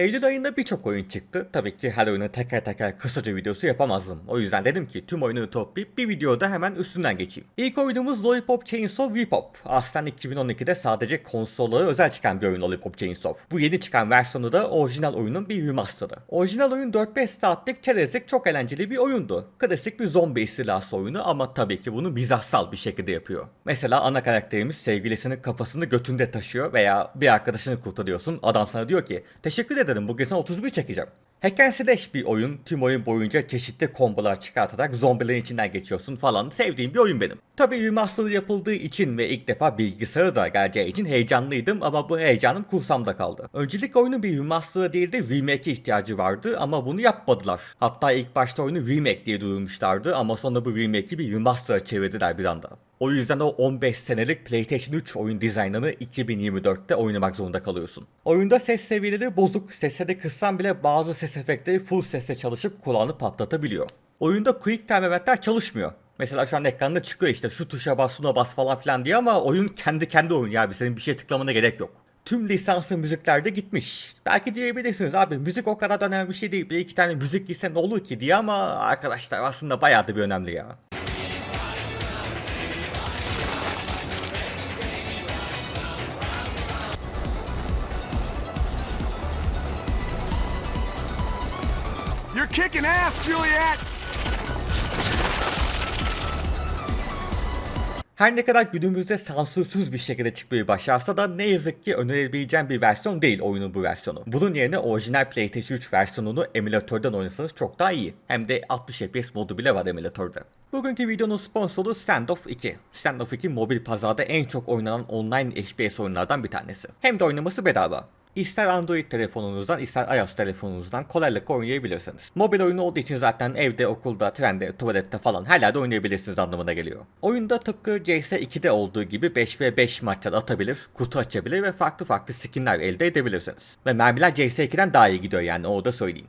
Eylül ayında birçok oyun çıktı. Tabii ki her oyunu teker teker kısaca videosu yapamazdım. O yüzden dedim ki tüm oyunu toplayıp bir videoda hemen üstünden geçeyim. İlk oyunumuz Lollipop Chainsaw V-Pop. Aslen 2012'de sadece konsollara özel çıkan bir oyun Lollipop Chainsaw. Bu yeni çıkan versiyonu da orijinal oyunun bir remasterı. Orijinal oyun 4-5 saatlik çerezlik çok eğlenceli bir oyundu. Klasik bir zombi istilası oyunu ama tabii ki bunu mizahsal bir şekilde yapıyor. Mesela ana karakterimiz sevgilisinin kafasını götünde taşıyor veya bir arkadaşını kurtarıyorsun. Adam sana diyor ki teşekkür ederim bugün sana 31 çekeceğim. Hack and Slash bir oyun. Tüm oyun boyunca çeşitli kombolar çıkartarak zombilerin içinden geçiyorsun falan. Sevdiğim bir oyun benim. Tabii remaster yapıldığı için ve ilk defa bilgisayarı da geleceği için heyecanlıydım ama bu heyecanım kursamda kaldı. Öncelikle oyunun bir remaster'a değil de remake'e ihtiyacı vardı ama bunu yapmadılar. Hatta ilk başta oyunu remake diye duyurmuşlardı ama sonra bu remake'i bir remaster'a çevirdiler bir anda. O yüzden o 15 senelik PlayStation 3 oyun dizaynını 2024'te oynamak zorunda kalıyorsun. Oyunda ses seviyeleri bozuk, sesleri kıssan bile bazı ses efektleri full sesle çalışıp kulağını patlatabiliyor. Oyunda Quick Time eventler çalışmıyor. Mesela şu an ekranda çıkıyor işte şu tuşa bas şuna bas falan filan diye ama oyun kendi kendi oyun ya senin bir şey tıklamana gerek yok. Tüm lisanslı müzikler de gitmiş. Belki diyebilirsiniz abi müzik o kadar da önemli bir şey değil. Bir iki tane müzik gitse ne olur ki diye ama arkadaşlar aslında bayağı da bir önemli ya. You're kicking ass, Juliet! Her ne kadar günümüzde sansürsüz bir şekilde çıkmayı başarsa da ne yazık ki önerebileceğim bir versiyon değil oyunun bu versiyonu. Bunun yerine orijinal PlayStation 3 versiyonunu emülatörden oynasanız çok daha iyi. Hem de 60 FPS modu bile var emülatörde. Bugünkü videonun sponsoru Standoff 2. Standoff 2 mobil pazarda en çok oynanan online FPS oyunlardan bir tanesi. Hem de oynaması bedava. İster Android telefonunuzdan ister iOS telefonunuzdan kolaylıkla oynayabilirsiniz. Mobil oyunu olduğu için zaten evde, okulda, trende, tuvalette falan her yerde oynayabilirsiniz anlamına geliyor. Oyunda tıpkı CS2'de olduğu gibi 5 ve 5 maçlar atabilir, kutu açabilir ve farklı farklı skinler elde edebilirsiniz. Ve mermiler CS2'den daha iyi gidiyor yani o da söyleyeyim.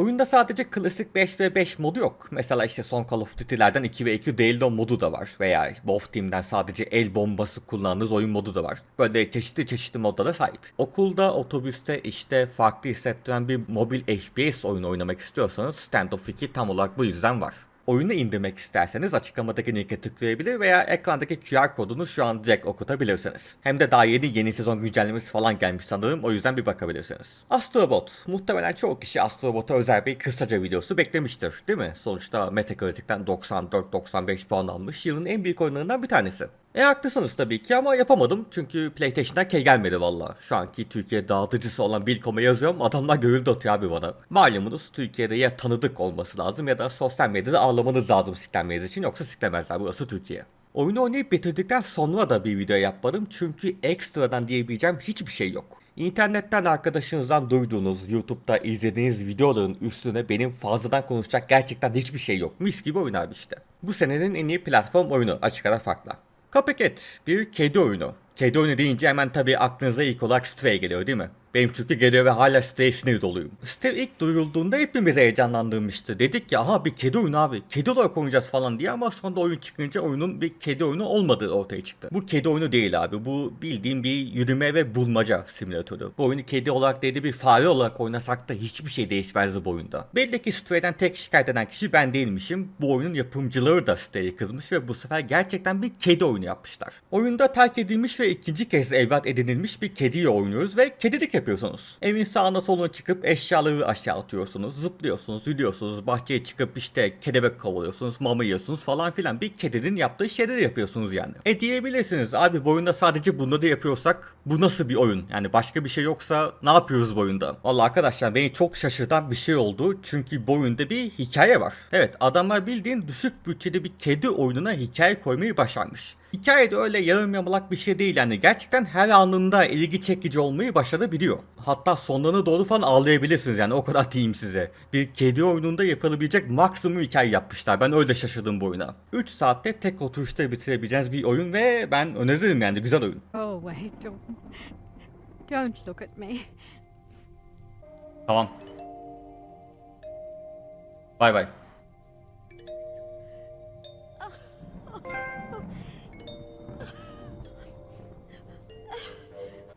Oyunda sadece klasik 5 ve 5 modu yok. Mesela işte son Call of Duty'lerden 2 ve 2 değil de modu da var. Veya Wolf Team'den sadece el bombası kullandığınız oyun modu da var. Böyle çeşitli çeşitli modlara sahip. Okulda, otobüste işte farklı hissettiren bir mobil FPS oyunu oynamak istiyorsanız Standoff 2 tam olarak bu yüzden var. Oyunu indirmek isterseniz açıklamadaki linke tıklayabilir veya ekrandaki QR kodunu şu an direkt okutabilirsiniz. Hem de daha yeni yeni sezon güncellemesi falan gelmiş sanırım o yüzden bir bakabilirsiniz. Astrobot. Muhtemelen çoğu kişi Astrobot'a özel bir kısaca videosu beklemiştir değil mi? Sonuçta Metacritic'ten 94-95 puan almış yılın en büyük oyunlarından bir tanesi. E haklısınız tabii ki ama yapamadım çünkü PlayStation'dan key gelmedi valla. Şu anki Türkiye dağıtıcısı olan Bilkom'a yazıyorum adamlar görüldü atıyor abi bana. Malumunuz Türkiye'de ya tanıdık olması lazım ya da sosyal medyada ağlamanız lazım siklenmeniz için yoksa siklemezler burası Türkiye. Oyunu oynayıp bitirdikten sonra da bir video yapmadım çünkü ekstradan diyebileceğim hiçbir şey yok. İnternetten arkadaşınızdan duyduğunuz, YouTube'da izlediğiniz videoların üstüne benim fazladan konuşacak gerçekten hiçbir şey yok. Mis gibi oyun abi işte. Bu senenin en iyi platform oyunu açık ara farkla. Cuphead bir kedi oyunu. Kedi oyunu deyince hemen tabii aklınıza ilk olarak Stray geliyor değil mi? Benim çünkü geliyor ve hala Stray sinir doluyum. Stray ilk duyurulduğunda hepimiz heyecanlandırmıştı. Dedik ki aha bir kedi oyunu abi. Kedi olarak oynayacağız falan diye ama sonunda oyun çıkınca oyunun bir kedi oyunu olmadığı ortaya çıktı. Bu kedi oyunu değil abi. Bu bildiğim bir yürüme ve bulmaca simülatörü. Bu oyunu kedi olarak değil de bir fare olarak oynasak da hiçbir şey değişmezdi bu oyunda. Belli ki Stray'den tek şikayet eden kişi ben değilmişim. Bu oyunun yapımcıları da Stray'e kızmış ve bu sefer gerçekten bir kedi oyunu yapmışlar. Oyunda terk edilmiş ve ikinci kez evlat edinilmiş bir kediyle oynuyoruz ve kedilik yapıyorsunuz. Evin sağına soluna çıkıp eşyaları aşağı atıyorsunuz, zıplıyorsunuz, yürüyorsunuz, bahçeye çıkıp işte kelebek kovalıyorsunuz, mama yiyorsunuz falan filan. Bir kedinin yaptığı şeyleri yapıyorsunuz yani. E diyebilirsiniz abi bu oyunda sadece bunları yapıyorsak bu nasıl bir oyun? Yani başka bir şey yoksa ne yapıyoruz bu oyunda? Valla arkadaşlar beni çok şaşırtan bir şey oldu. Çünkü bu oyunda bir hikaye var. Evet adamlar bildiğin düşük bütçeli bir kedi oyununa hikaye koymayı başarmış. Hikaye de öyle yarım yamalak bir şey değil yani gerçekten her anında ilgi çekici olmayı başarabiliyor. Hatta sonlarına doğru falan ağlayabilirsiniz yani o kadar diyeyim size. Bir kedi oyununda yapılabilecek maksimum hikaye yapmışlar ben öyle şaşırdım bu oyuna. 3 saatte tek oturuşta bitirebileceğiniz bir oyun ve ben öneririm yani güzel oyun. Oh, wait, don't. Don't look at me. Tamam. Bay bay.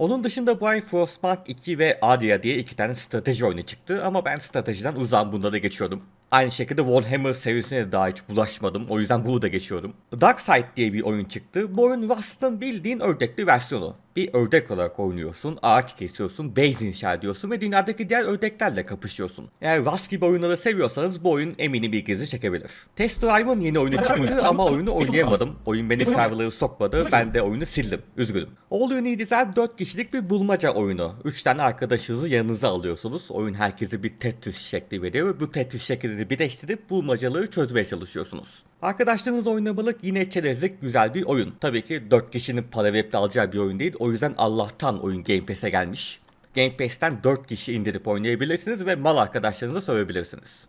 Onun dışında bu ay Frostpunk 2 ve Aria diye iki tane strateji oyunu çıktı ama ben stratejiden uzağım bunda da geçiyordum. Aynı şekilde Warhammer serisine de daha hiç bulaşmadım. O yüzden bunu da geçiyorum. Darkside diye bir oyun çıktı. Bu oyun Rust'ın bildiğin ördekli versiyonu. Bir ördek olarak oynuyorsun, ağaç kesiyorsun, base inşa ediyorsun ve dünyadaki diğer ördeklerle kapışıyorsun. Eğer Rust gibi oyunları seviyorsanız bu oyun eminim ilginizi çekebilir. Test Drive'ın yeni oyunu çıktı ama oyunu oynayamadım. Oyun beni serverları sokmadı, ben de oyunu sildim. Üzgünüm. All You Need Is 4 kişilik bir bulmaca oyunu. 3 tane arkadaşınızı yanınıza alıyorsunuz. Oyun herkese bir Tetris şekli veriyor ve bu Tetris şeklini birleştirip bulmacaları çözmeye çalışıyorsunuz. Arkadaşlarınızla oynamalık yine çerezlik güzel bir oyun. Tabii ki 4 kişinin para verip de alacağı bir oyun değil. O yüzden Allah'tan oyun Game Pass'e gelmiş. Game Pass'ten 4 kişi indirip oynayabilirsiniz ve mal arkadaşlarınıza söyleyebilirsiniz.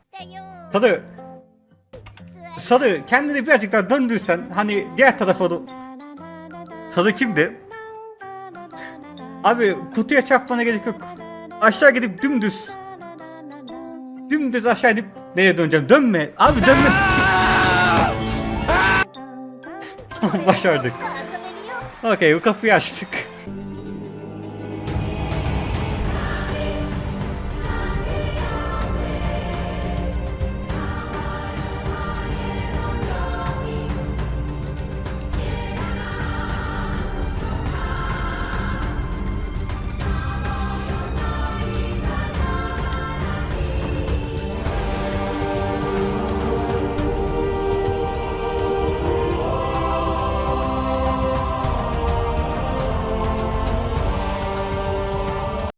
Tadı, Sadı kendini birazcık daha döndürsen hani diğer tarafa doğru... Sadı kimdi? Abi kutuya çarpmana gerek yok. Aşağı gidip dümdüz. Dümdüz aşağı gidip nereye döneceğim? Dönme. Abi dönme. Başardık. Okey bu kapıyı açtık.